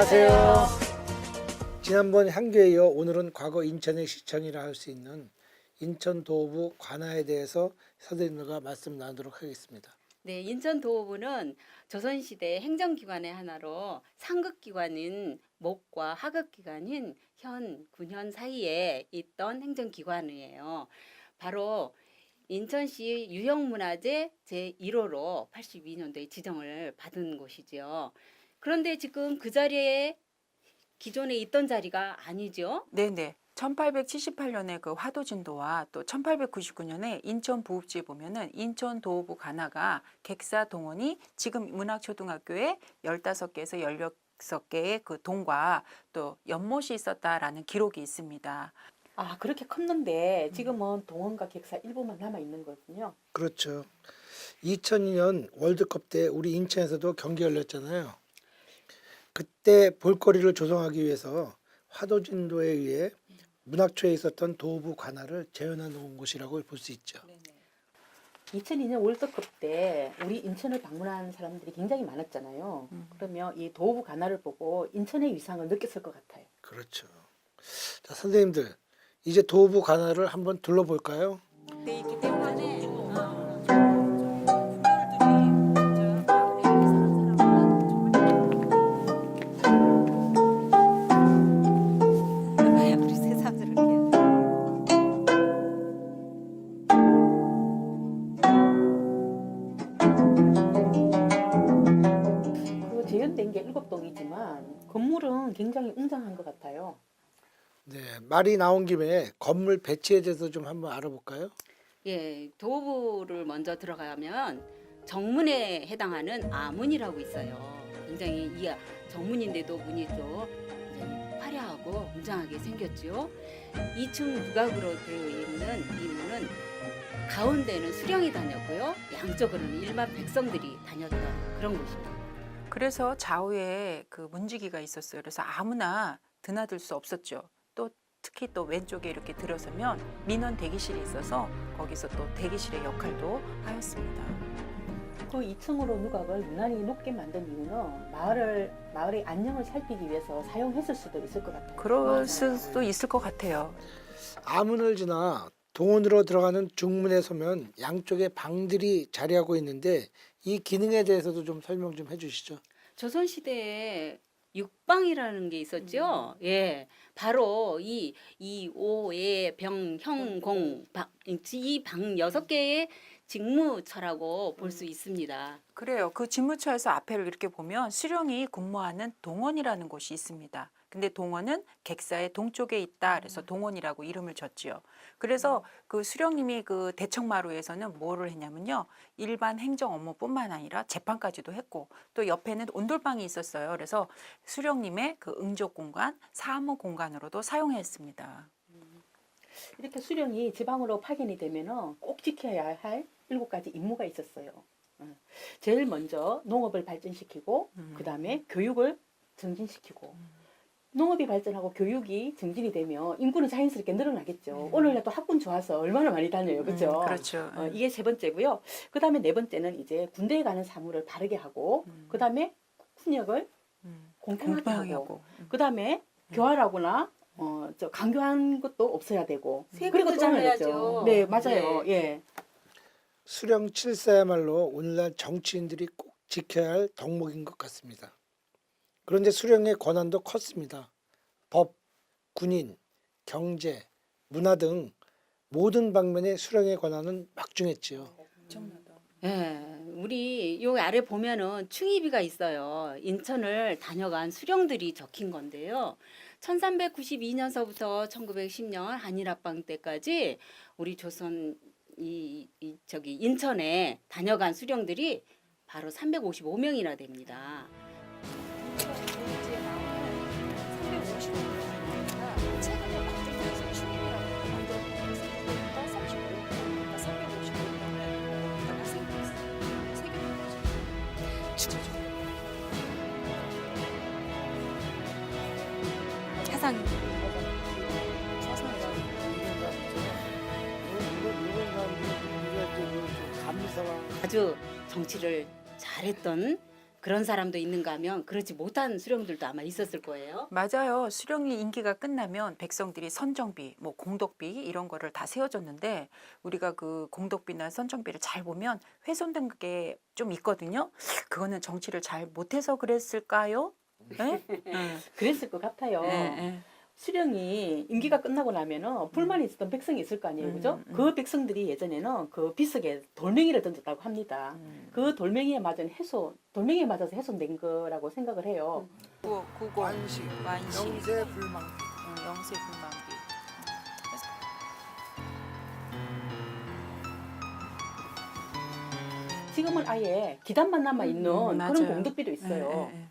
안녕하세요. 지난번 향교에 이어 오늘은 과거 인천의 시청이라 할 수 있는 인천 도부 관아에 대해서 선생님과 말씀 나누도록 하겠습니다. 네, 인천 도호부는 조선시대 행정기관의 하나로 상급기관인 목과 하급기관인 현, 군현 사이에 있던 행정기관이에요. 바로 인천시 유형문화재 제1호로 82년도에 지정을 받은 곳이죠. 그런데 지금 그 자리에 기존에 있던 자리가 아니죠. 네네. 1878년에 그 화도 진도와 또 1899년에 인천 부읍지에 보면은 인천 도읍부 관아가 객사 동원이 지금 문학초등학교에 15개에서 16개의 그 동과 또 연못이 있었다라는 기록이 있습니다. 아 그렇게 컸는데 지금은 동원과 객사 일부만 남아 있는 거군요. 그렇죠. 2002년 월드컵 때 우리 인천에서도 경기 열렸잖아요. 그때 볼거리를 조성하기 위해서 화도진도에 의해 문학초에 있었던 도부 관아를 재현해 놓은 곳이라고 볼 수 있죠. 2002년 월드컵 때 우리 인천을 방문한 사람들이 굉장히 많았잖아요. 음. 그러면 이 도부 가나를 보고 인천의 위상을 느꼈을 것 같아요. 그렇죠. 자, 선생님들 이제 도부 관아를 한번 둘러볼까요? 돼 건물은 굉장히 웅장한 것 같아요. 네, 말이 나온 김에 건물 배치에 대해서 좀 한번 알아볼까요? 예, 도부를 먼저 들어가면 정문에 해당하는 아문이라고 있어요. 굉장히 이 아- 정문인데도 문이 또 굉장히 화려하고 웅장하게 생겼죠. 2층 부각으로 되어 있는 이 문은 가운데는 수령이 다녔고요. 양쪽으로는 일반 백성들이 다녔던 그런 곳입니다. 그래서 좌우에 그 문지기가 있었어요. 그래서 아무나 드나들 수 없었죠. 또 특히 또 왼쪽에 이렇게 들어서면 민원 대기실이 있어서 거기서 또 대기실의 역할도 하였습니다. 그 2층으로 누각을 유난히 높게 만든 이유는 마을을 마을의 안녕을 살피기 위해서 사용했을 수도 있을 것 같아요. 그럴 수도 있을 것 같아요. 아문을 지나 동원으로 들어가는 중문에 서면 양쪽에 방들이 자리하고 있는데 이 기능에 대해서도 좀 설명 좀 해주시죠. 조선 시대에 육방이라는 게 있었죠. 예, 바로 이 이오예 병형공 이방 여섯 개의 직무처라고 볼 수 있습니다. 그래요. 그 집무처에서 앞에를 이렇게 보면 수령이 근무하는 동원이라는 곳이 있습니다. 근데 동원은 객사의 동쪽에 있다. 그래서 동원이라고 이름을 줬지요. 그래서 그 수령님이 그 대청마루에서는 뭐를 했냐면요. 일반 행정 업무뿐만 아니라 재판까지도 했고 또 옆에는 온돌방이 있었어요. 그래서 수령님의 그 응조 공간, 사무 공간으로도 사용했습니다. 이렇게 수령이 지방으로 파견이 되면은 꼭 지켜야 할 일곱 가지 임무가 있었어요. 어. 제일 먼저 농업을 발전시키고 음. 그 다음에 교육을 증진시키고 농업이 발전하고 교육이 증진이 되면 인구는 자연스럽게 늘어나겠죠. 음. 오늘날 또 학군 좋아서 얼마나 많이 다녀요, 그렇죠? 음, 그렇죠. 어, 이게 세 번째고요. 그 다음에 네 번째는 이제 군대에 가는 사무를 바르게 하고 음. 그 다음에 훈역을 음, 공평하게 하고. 음. 그 다음에 교활하거나 어, 저 강교한 것도 없어야 되고 세금도 또. 하나죠. 네, 맞아요. 예. 수령 칠사야말로 오늘날 정치인들이 꼭 지켜야 할 덕목인 것 같습니다. 그런데 수령의 권한도 컸습니다. 법, 군인, 경제, 문화 등 모든 방면의 수령의 권한은 막중했지요. 예, 우리 요 아래 보면은 충의비가 있어요. 인천을 다녀간 수령들이 적힌 건데요. 1392년서부터 1910년 한일 합방 때까지 우리 조선 이, 이 저기 인천에 다녀간 수령들이 바로 355명이나 됩니다. 사상 아주 정치를 잘했던 그런 사람도 있는가 하면 그렇지 못한 수령들도 아마 있었을 거예요. 맞아요. 수령이 임기가 끝나면 백성들이 선정비, 뭐 공덕비 이런 거를 다 세워줬는데 우리가 그 공덕비나 선정비를 잘 보면 훼손된 게 좀 있거든요. 그거는 정치를 잘 못해서 그랬을까요? 네? 네. 그랬을 것 같아요. 네, 네. 수령이 임기가 끝나고 나면은 불만이 있었던 백성이 있을 거 아니에요, 그죠? 음, 음. 그 백성들이 예전에는 그 비석에 돌멩이를 던졌다고 합니다. 음. 그 돌멩이에 맞은 해소, 돌멩이에 맞아서 훼손된 거라고 생각을 해요. 구, 구공, 완식, 완식, 영세, 불망. 어, 영세 분만기. 지금은 아예 기단만 남아 있는 음, 그런. 공덕비도 있어요. 네, 네, 네.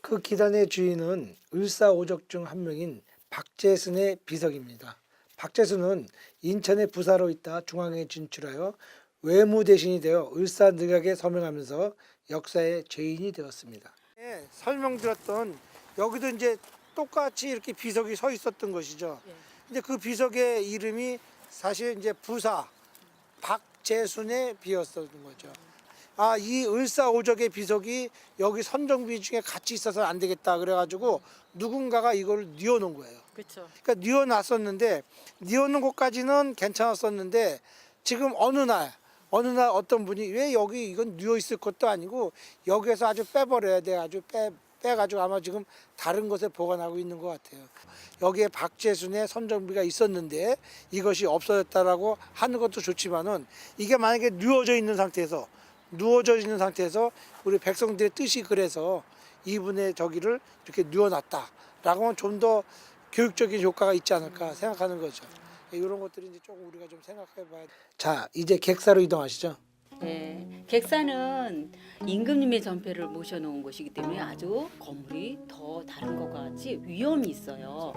그 기단의 주인은 을사오적 중 한 명인 박재순의 비석입니다. 박재순은 인천의 부사로 있다 중앙에 진출하여 외무 대신이 되어 을사 늑약에 서명하면서 역사의 죄인이 되었습니다. 네, 설명드렸던 여기도 이제 똑같이 이렇게 비석이 서 있었던 것이죠. 예. 근데 그 비석의 이름이 사실 이제 부사 박재순의 비였었던 거죠. 아, 이 을사오적의 비석이 여기 선정비 중에 같이 있어서 안 되겠다 그래가지고 누군가가 이걸 뉘어놓은 거예요. 그렇죠. 그러니까 뉘어놨었는데 뉘어놓은 것까지는 괜찮았었는데 지금 어느 날 어느 날 어떤 분이 왜 여기 이건 뉘어 있을 것도 아니고 여기에서 아주 빼버려야 돼 아주 빼 빼가지고 아마 지금 다른 곳에 보관하고 있는 것 같아요. 여기에 박재순의 선정비가 있었는데 이것이 없어졌다라고 하는 것도 좋지만은 이게 만약에 누워져 있는 상태에서 누워져 있는 상태에서 우리 백성들의 뜻이 그래서 이분의 저기를 이렇게 누워놨다라고 하면 좀 더 교육적인 효과가 있지 않을까 생각하는 거죠. 이런 것들이 이제 조금 우리가 좀 생각해 봐야 돼. 자, 이제 객사로 이동하시죠. 네. 객사는 임금님의 전패를 모셔놓은 곳이기 때문에 아주 건물이 더 다른 것과 같이 위험이 있어요.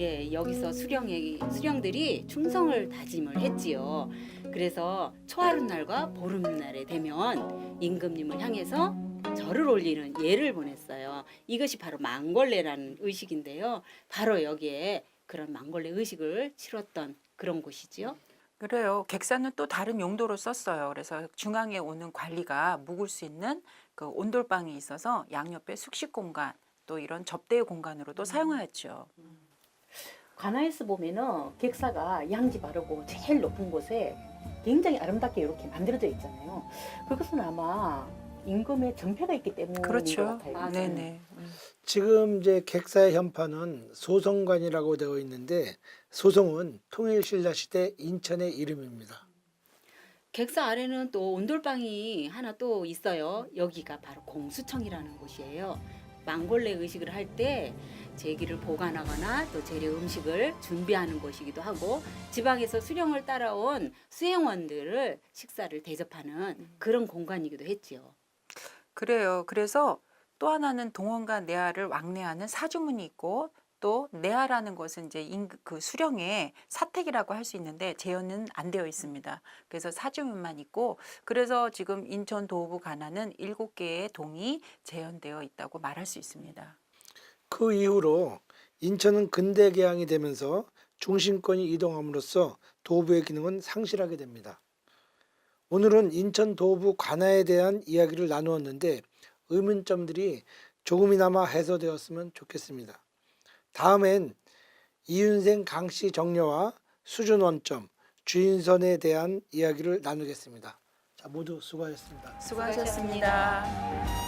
예, 여기서 수령이 수령들이 충성을 다짐을 했지요. 그래서 초하룻날과 보름날에 되면 임금님을 향해서 절을 올리는 예를 보냈어요. 이것이 바로 망골례라는 의식인데요. 바로 여기에 그런 망골례 의식을 치렀던 그런 곳이지요. 그래요. 객사는 또 다른 용도로 썼어요. 그래서 중앙에 오는 관리가 묵을 수 있는 그 온돌방이 있어서 양옆에 숙식 공간 또 이런 접대 공간으로도 사용하였죠. 관아에서 보면은 객사가 양지 바르고 제일 높은 곳에 굉장히 아름답게 이렇게 만들어져 있잖아요. 그것은 아마 임금의 전패가 있기 때문인 것 그렇죠. 같아요. 맞아요. 네네. 음. 지금 이제 객사의 현판은 소송관이라고 되어 있는데 소송은 통일신라 시대 인천의 이름입니다. 객사 아래는 또 온돌방이 하나 또 있어요. 여기가 바로 공수청이라는 곳이에요. 망골레 의식을 할 때 제기를 보관하거나 또 재료 음식을 준비하는 곳이기도 하고 지방에서 수령을 따라온 수행원들을 식사를 대접하는 그런 공간이기도 했지요. 그래요. 그래서 또 하나는 동원과 내하를 왕래하는 사주문이 있고 또 내하라는 것은 이제 임- 그 수령의 사택이라고 할 수 있는데 재현은 안 되어 있습니다. 그래서 사주문만 있고 그래서 지금 인천 도부 관하는 일곱 개의 동이 재현되어 있다고 말할 수 있습니다. 그 이후로 인천은 근대 개항이 되면서 중심권이 이동함으로써 도부의 기능은 상실하게 됩니다. 오늘은 인천 도부 관아에 대한 이야기를 나누었는데 의문점들이 조금이나마 해소되었으면 좋겠습니다. 다음엔 이윤생 강씨 정려와 수준 원점 주인선에 대한 이야기를 나누겠습니다. 자, 모두 수고하셨습니다. 수고하셨습니다.